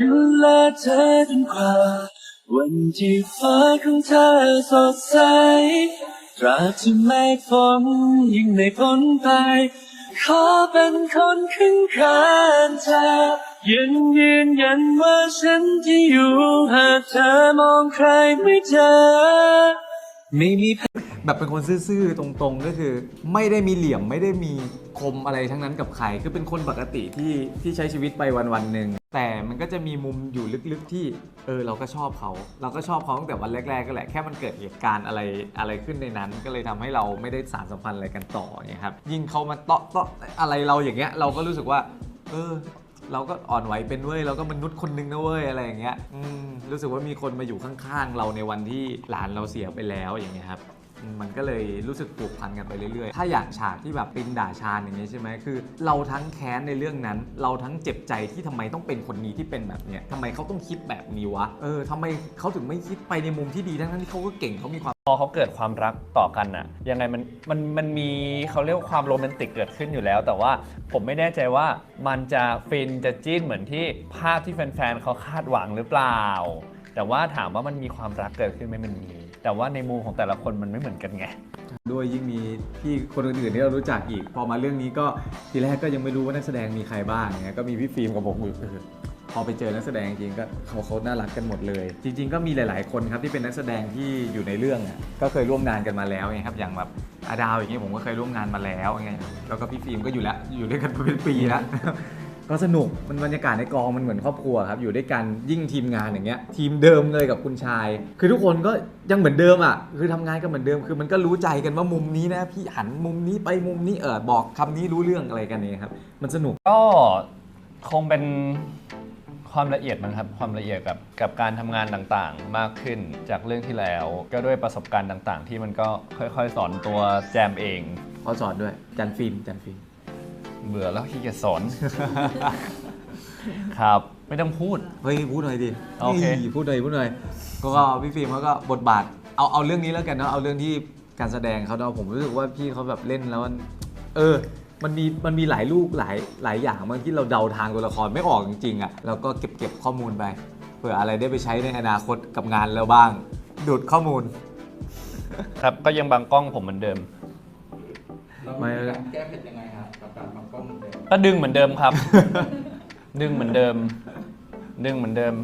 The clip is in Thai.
ดูแลเธอจนกว่า วันที่ฟ้าของเธอสดใส ตราบที่ไม่ฝนยิ่งไม่พ้นไป ขอเป็นคนข้างข้างเธอยืนยืนยันว่าฉันที่อยู่ หากเธอมองใครไม่เจอ ไม่มีแบบเป็นคนซื่อๆ ตรงๆ ก็คือ ไม่ได้มีเหลี่ยมไม่ได้มีคมอะไรทั้งนั้นกับใคร คือเป็นคนปกติที่ที่ใช้ชีวิตไปวันๆหนึ่ง แต่มันก็จะมีมุมอยู่ลึกๆที่เออเราก็ชอบเขา เราก็ชอบเขาตั้งแต่วันแรกๆก็แหละแค่มันเกิดเหตุการณ์อะไรอะไรขึ้นในนั้น ก็เลยทำให้เราไม่ได้สารสัมพันธ์อะไรกันต่ออย่างเงี้ยครับยิ่งเขามาเตาะเตาะอะไรเราอย่างเงี้ยเราก็รู้สึกว่า เออ เราก็อ่อนไหวเป็นเว้ยเราก็มนุษย์คนหนึงนะเว้ยอะไรอย่างเงี้ยรู้สึกว่ามีคนมาอยู่ข้างๆ เราในวันที่หลานเราเสียไปแล้วอย่างเงี้ยครับ มันก็เลยรู้สึกผูกพันกันไปเรื่อยๆ ถ้าอย่างฉากที่แบบปินด่าชาญอย่างเงี้ใช่ไหมคือ เราทั้งแค้นในเรื่องนั้น เราทั้งเจ็บใจที่ทำไมต้องเป็นคนนี้ที่เป็นแบบเนี้ยทำไมเขาต้องคิดแบบนี้วะ เออทำไมเขาถึงไม่คิดไปในมุมที่ดีทั้งๆที่เขาก็เก่งเขามีความพอเขาเกิดความรักต่อกันอะยังไงมันมันมันมีเขาเรียกว่าความโรแมนติกเกิดขึ้นอยู่แล้ว แต่ว่าผมไม่แน่ใจว่ามันจะฟินจะจิ้นเหมือนที่ภาพที่แฟนๆเขาคาดหวังหรือเปล่า แต่ว่าถามว่ามันมีความรักเกิดขึ้นไหมมันมี แต่ว่าในมุมของแต่ละคนมันไม่เหมือนกันไง ด้วยยิ่งมีพี่คนอื่นๆที่เรารู้จักอีก พอมาเรื่องนี้ก็ทีแรกก็ยังไม่รู้ว่านักแสดงมีใครบ้างเนี่ยก็มีพี่ฟิล์มกับผมอยู่เออพอไปเจอนักแสดงจริงก็เขาเขาน่ารักกันหมดเลย จริง ๆ ก็มีหลาย ๆ คนครับที่เป็นนักแสดงที่อยู่ในเรื่องอะก็เคยร่วมงานกันมาแล้วไงครับอย่างแบบอาดาวอย่างเงี้ยผมก็เคยร่วมงานมาแล้วไงแล้วก็พี่ฟิล์มก็อยู่แล้วอยู่ด้วยกันเป็นปีแล้ว ก็สนุกมันบรรยากาศในกองมันเหมือนครอบครัวครับอยู่ด้วยกันยิ่งทีมงานอย่างเงี้ยทีมเดิมเลยกับคุณชาย คือทุกคนก็ยังเหมือนเดิมอะคือทำงานกันเหมือนเดิม คือมันก็รู้ใจกันว่ามุมนี้นะพี่หันมุมนี้ไปมุมนี้เออบอกคำนี้รู้เรื่องอะไรกันเนี่ยครับมันสนุก ก็คงเป็นความละเอียดมั้งครับความละเอียดกับกับการทำงานต่างๆ มากขึ้นจากเรื่องที่แล้ว ก็ด้วยประสบการณ์ต่างๆ ที่มันก็ค่อยๆ สอนตัวแจมเองเขาสอนด้วยจันฟิล์มจันฟิล์ม เบื่อแล้วขี้เกียจสอน ครับ ไม่ต้องพูด เฮ้ยพูดหน่อยดิโอเค นี่พูดหน่อยพูดหน่อยก็พี่ฟิล์มเขาก็บทบาทเอาเอาเรื่องนี้แล้วกันเนาะเอาเรื่องที่การแสดงเขาเนาะผมรู้สึกว่าพี่เขาแบบเล่นแล้วมันเออ มันมีมันมีหลายลูกหลายหลายอย่างบางที่เราเดาทางตัวละครไม่ออกจริงๆอะแล้วก็เก็บเก็บข้อมูลไปเผื่ออะไรได้ไปใช้ในอนาคตกับงานแล้วบ้าง ดูดข้อมูล ครับ ก็ยังบางกล้องผมเหมือนเดิม ไม่การแก้เผ็ดยังไงครับกับการบังกล้องเหมือนเดิมก็ดึงเหมือนเดิมครับ ดึงเหมือนเดิม ดึงเหมือนเดิม